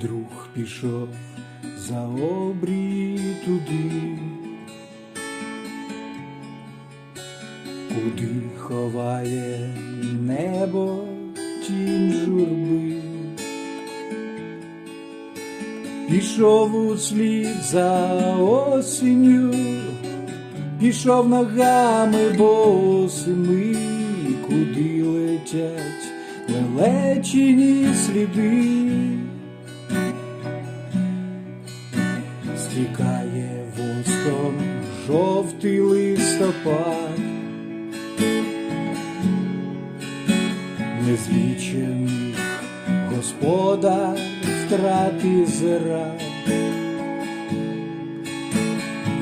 Друг пішов за обрій туди, куди ховає небо тінь журби. Пішов услід за осінню, пішов ногами босими, куди летять лелечені сліди. Стікає воском жовтий листопад, незвічений господар втрати зра.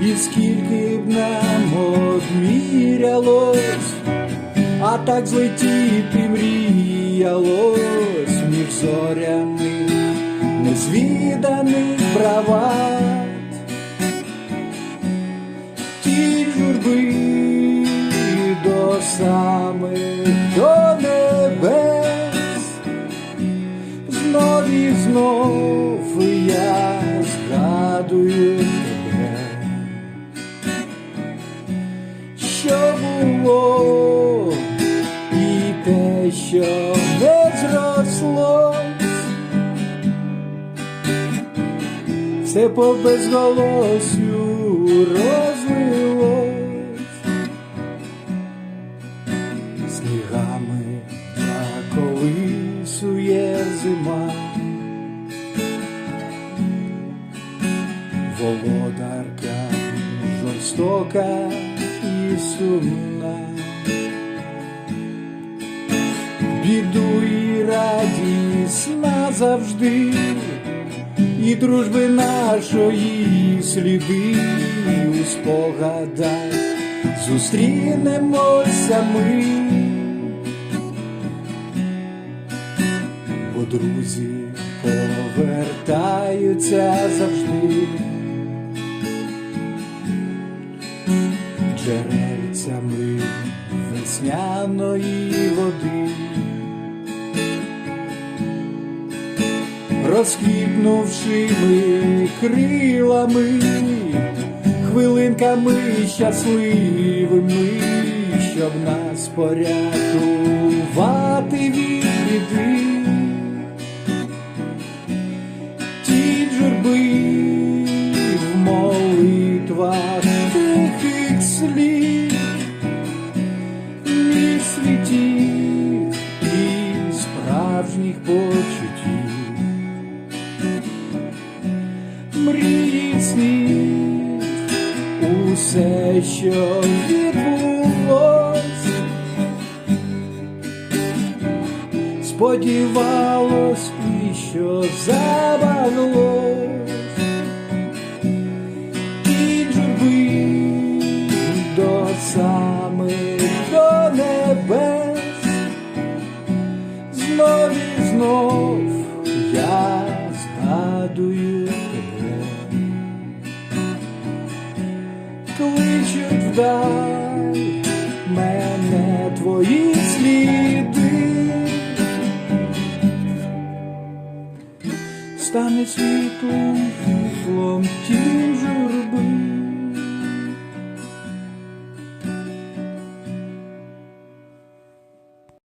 І скільки б нам одмірялось, а так злетіти мріялось між зорями незвіданих брават, самих до небес, знов і знов я згадую тебе, що було, і те, що не зросло. все по безголосю розлилось снігами заколисує зима, володарка жорстока і сумна, біду і радість назавжди і дружби нашої сліди у спогадах. Зустрінемося ми, друзі повертаються завжди джерельцями весняної води. розквітнувшими крилами, хвилинками щасливими, щоб нас порятувати молитвах тихих слів, між світів і справжніх почуттів. мрії снів, усе, що відбулось, сподівалось і що забаглось, самих до небес, знов і знов я згадую тебе, кличуть вдаль мене твої сліди, стане світлим світлом тінь журби.